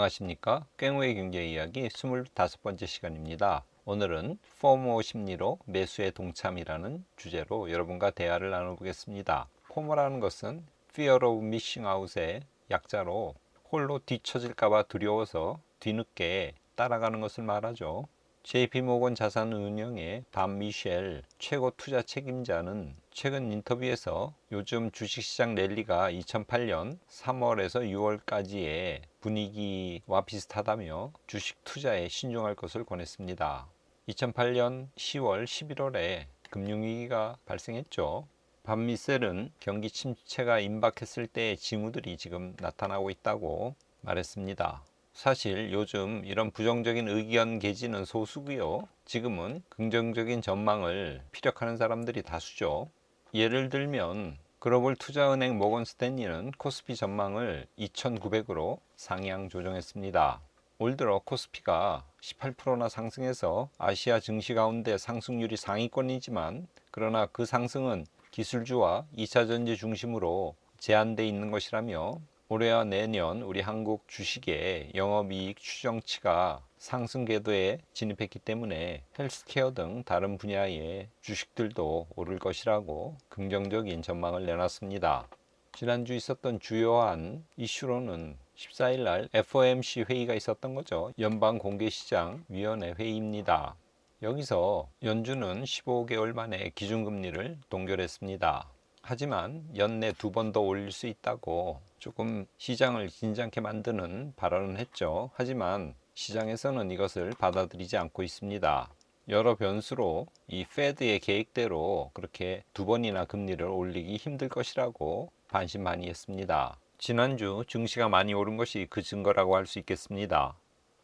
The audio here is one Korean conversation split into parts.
안녕하십니까? 깽우의 경제 이야기 25번째 시간입니다. 오늘은 포모 심리로 매수의 동참이라는 주제로 여러분과 대화를 나눠보겠습니다. 포모라는 것은 Fear of Missing Out의 약자로 홀로 뒤처질까봐 두려워서 뒤늦게 따라가는 것을 말하죠 JP모건 자산운용의 반 미셸 최고 투자 책임자는 최근 인터뷰에서 요즘 주식시장 랠리가 2008년 3월에서 6월까지의 분위기와 비슷하다며 주식 투자에 신중할 것을 권했습니다. 2008년 10월, 11월에 금융위기가 발생했죠. 반미셀은 경기 침체가 임박했을 때의 징후들이 지금 나타나고 있다고 말했습니다. 사실 요즘 이런 부정적인 의견 계지는 소수고요. 지금은 긍정적인 전망을 피력하는 사람들이 다수죠. 예를 들면 글로벌 투자은행 모건 스탠리는 코스피 전망을 2,900으로 상향 조정했습니다. 올 들어 코스피가 18%나 상승해서 아시아 증시 가운데 상승률이 상위권이지만 그러나 그 상승은 기술주와 2차 전지 중심으로 제한돼 있는 것이라며 올해와 내년 우리 한국 주식의 영업이익 추정치가 상승 궤도에 진입했기 때문에 헬스케어 등 다른 분야의 주식들도 오를 것이라고 긍정적인 전망을 내놨습니다. 지난주 있었던 주요한 이슈로는 14일 날 FOMC 회의가 있었던 거죠. 연방공개시장위원회 회의입니다. 여기서 연준은 15개월 만에 기준금리를 동결했습니다. 하지만 연내 두 번 더 올릴 수 있다고 조금 시장을 긴장케 만드는 발언을 했죠. 하지만 시장에서는 이것을 받아들이지 않고 있습니다. 여러 변수로 이 페드의 계획대로 그렇게 두 번이나 금리를 올리기 힘들 것이라고 반신반의했습니다. 지난주 증시가 많이 오른 것이 그 증거라고 할 수 있겠습니다.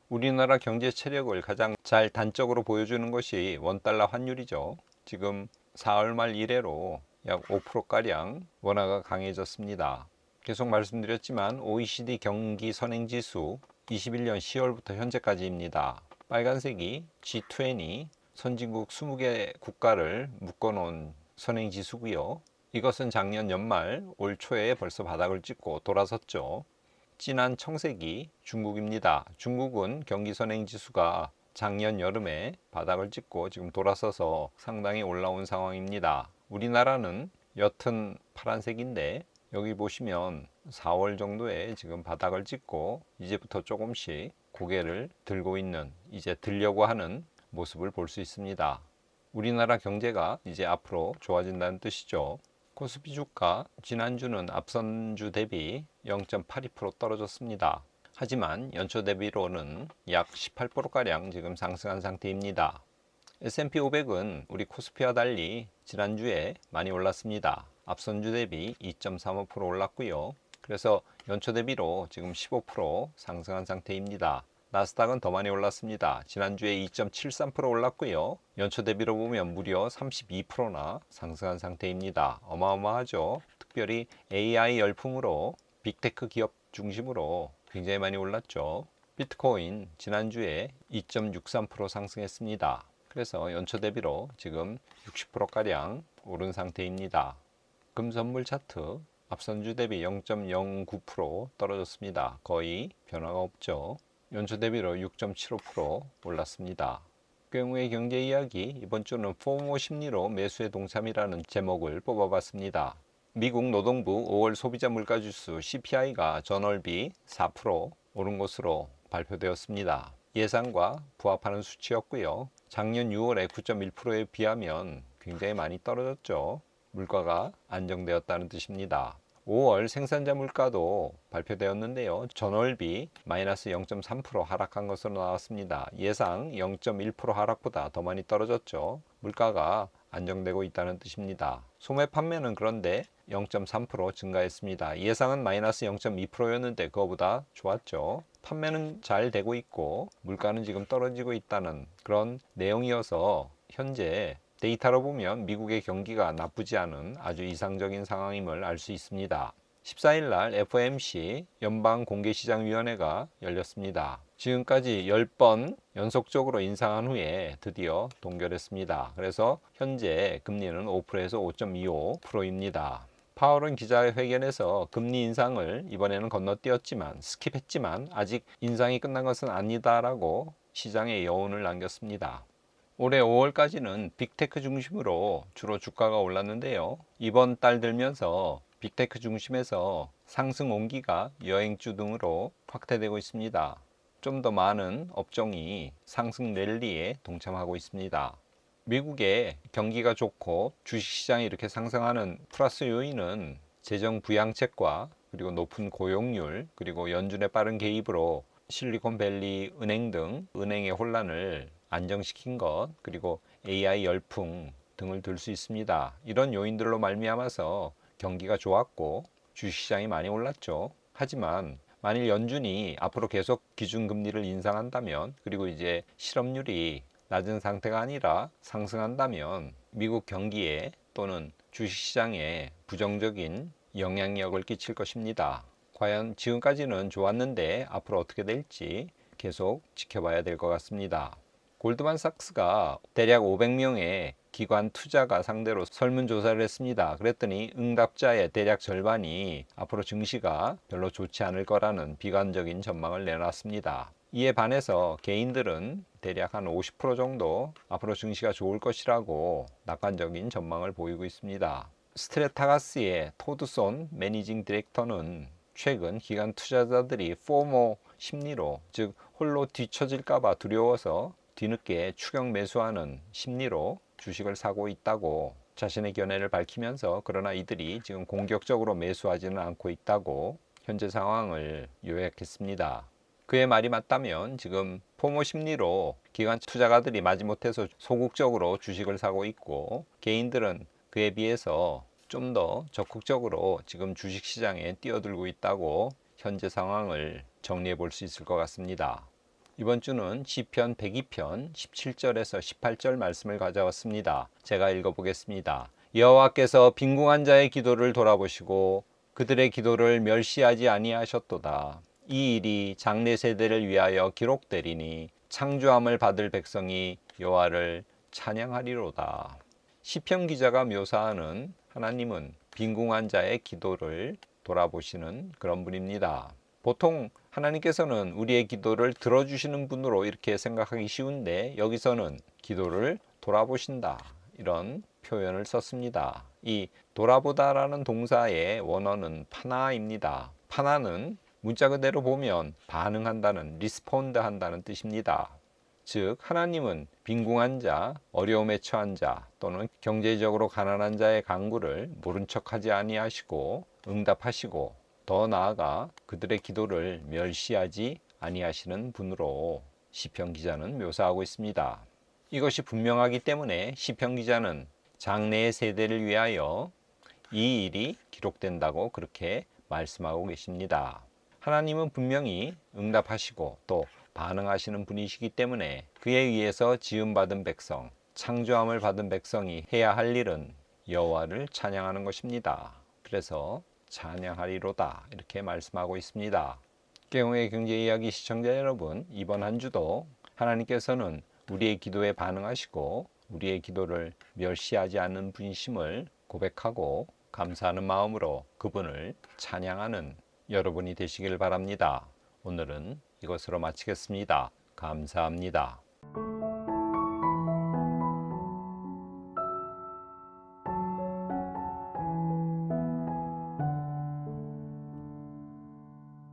우리나라 경제 체력을 가장 잘 단적으로 보여주는 것이 원달러 환율이죠. 지금 4월 말 이래로 약 5%가량 원화가 강해졌습니다. 계속 말씀드렸지만 OECD 경기 선행지수 21년 10월부터 현재까지입니다. 빨간색이 G20 선진국 20개 국가를 묶어놓은 선행지수고요. 이것은 작년 연말 올 초에 벌써 바닥을 찍고 돌아섰죠. 진한 청색이 중국입니다. 중국은 경기 선행지수가 작년 여름에 바닥을 찍고 지금 돌아서서 상당히 올라온 상황입니다. 우리나라는 옅은 파란색인데 여기 보시면 4월 정도에 지금 바닥을 찍고 이제부터 조금씩 고개를 들고 있는 이제 들려고 하는 모습을 볼 수 있습니다. 우리나라 경제가 이제 앞으로 좋아진다는 뜻이죠. 코스피 주가 지난주는 앞선 주 대비 0.82% 떨어졌습니다. 하지만 연초 대비로는 약 18%가량 지금 상승한 상태입니다. S&P 500은 우리 코스피와 달리 지난주에 많이 올랐습니다. 앞선주 대비 2.35% 올랐고요. 그래서 연초 대비로 지금 15% 상승한 상태입니다. 나스닥은 더 많이 올랐습니다. 지난주에 2.73% 올랐고요. 연초 대비로 보면 무려 32%나 상승한 상태입니다. 어마어마하죠. 특별히 AI 열풍으로 빅테크 기업 중심으로 굉장히 많이 올랐죠. 비트코인 지난주에 2.63% 상승했습니다. 그래서 연초 대비로 지금 60%가량 오른 상태입니다. 금 선물 차트 앞선주 대비 0.09% 떨어졌습니다. 거의 변화가 없죠. 연초 대비로 6.75% 올랐습니다. 경우의 경제 이야기 이번 주는 포모 심리로 매수의 동참이라는 제목을 뽑아봤습니다. 미국 노동부 5월 소비자 물가 지수 CPI가 전월비 4% 오른 것으로 발표되었습니다. 예상과 부합하는 수치였고요. 작년 6월에 9.1%에 비하면 굉장히 많이 떨어졌죠. 물가가 안정되었다는 뜻입니다. 5월 생산자 물가도 발표되었는데요. 전월비 마이너스 0.3% 하락한 것으로 나왔습니다. 예상 0.1% 하락보다 더 많이 떨어졌죠. 물가가 안정되고 있다는 뜻입니다. 소매 판매는 그런데 0.3% 증가했습니다. 예상은 마이너스 0.2%였는데 그거보다 좋았죠. 판매는 잘 되고 있고 물가는 지금 떨어지고 있다는 그런 내용이어서 현재 데이터로 보면 미국의 경기가 나쁘지 않은 아주 이상적인 상황임을 알 수 있습니다. 14일 날 FOMC 연방 공개시장위원회가 열렸습니다. 지금까지 10번 연속적으로 인상한 후에 드디어 동결했습니다. 그래서 현재 금리는 5%에서 5.25%입니다. 파월은 기자회견에서 금리 인상을 이번에는 건너뛰었지만 스킵했지만 아직 인상이 끝난 것은 아니다라고 시장에 여운을 남겼습니다. 올해 5월까지는 빅테크 중심으로 주로 주가가 올랐는데요. 이번 달 들면서 빅테크 중심에서 상승 온기가 여행주 등으로 확대되고 있습니다. 좀 더 많은 업종이 상승 랠리에 동참하고 있습니다. 미국의 경기가 좋고 주식시장이 이렇게 상승하는 플러스 요인은 재정 부양책과 그리고 높은 고용률 그리고 연준의 빠른 개입으로 실리콘밸리 은행 등 은행의 혼란을 안정시킨 것 그리고 AI 열풍 등을 들 수 있습니다. 이런 요인들로 말미암아서 경기가 좋았고 주식시장이 많이 올랐죠. 하지만 만일 연준이 앞으로 계속 기준금리를 인상한다면 그리고 이제 실업률이 낮은 상태가 아니라 상승한다면 미국 경기에 또는 주식시장에 부정적인 영향력을 끼칠 것입니다. 과연 지금까지는 좋았는데 앞으로 어떻게 될지 계속 지켜봐야 될 것 같습니다. 골드만삭스가 대략 500명의 기관 투자가 상대로 설문조사를 했습니다. 그랬더니 응답자의 대략 절반이 앞으로 증시가 별로 좋지 않을 거라는 비관적인 전망을 내놨습니다. 이에 반해서 개인들은 대략 한 50% 정도 앞으로 증시가 좋을 것이라고 낙관적인 전망을 보이고 있습니다. 스트레타가스의 토드손 매니징 디렉터는 최근 기관 투자자들이 포모 심리로 즉 홀로 뒤처질까봐 두려워서 뒤늦게 추격 매수하는 심리로 주식을 사고 있다고 자신의 견해를 밝히면서 그러나 이들이 지금 공격적으로 매수하지는 않고 있다고 현재 상황을 요약했습니다. 그의 말이 맞다면 지금 포모 심리로 기관 투자가들이 마지못해서 소극적으로 주식을 사고 있고 개인들은 그에 비해서 좀 더 적극적으로 지금 주식 시장에 뛰어들고 있다고 현재 상황을 정리해 볼 수 있을 것 같습니다. 이번 주는 시편 102편 17절에서 18절 말씀을 가져왔습니다. 제가 읽어보겠습니다. 여호와께서 빈궁한 자의 기도를 돌아보시고 그들의 기도를 멸시하지 아니하셨도다. 이 일이 장래 세대를 위하여 기록되리니 창조함을 받을 백성이 여호와를 찬양하리로다. 시편 기자가 묘사하는 하나님은 빈궁한 자의 기도를 돌아보시는 그런 분입니다. 보통 하나님께서는 우리의 기도를 들어주시는 분으로 이렇게 생각하기 쉬운데 여기서는 기도를 돌아보신다. 이런 표현을 썼습니다. 이 돌아보다라는 동사의 원어는 파나입니다. 파나는 문자 그대로 보면 반응한다는 리스폰드 한다는 뜻입니다. 즉 하나님은 빈궁한 자, 어려움에 처한 자 또는 경제적으로 가난한 자의 간구를 모른 척하지 아니하시고 응답하시고 더 나아가 그들의 기도를 멸시하지 아니하시는 분으로 시편 기자는 묘사하고 있습니다. 이것이 분명하기 때문에 시편 기자는 장래의 세대를 위하여 이 일이 기록된다고 그렇게 말씀하고 계십니다. 하나님은 분명히 응답하시고 또 반응하시는 분이시기 때문에 그에 의해서 지음받은 백성, 창조함을 받은 백성이 해야 할 일은 여호와를 찬양하는 것입니다. 그래서 찬양하리로다 이렇게 말씀하고 있습니다. 깨용의 경제 이야기 시청자 여러분, 이번 한 주도 하나님께서는 우리의 기도에 반응하시고 우리의 기도를 멸시하지 않는 분이심을 고백하고 감사하는 마음으로 그분을 찬양하는 여러분이 되시길 바랍니다. 오늘은 이것으로 마치겠습니다. 감사합니다.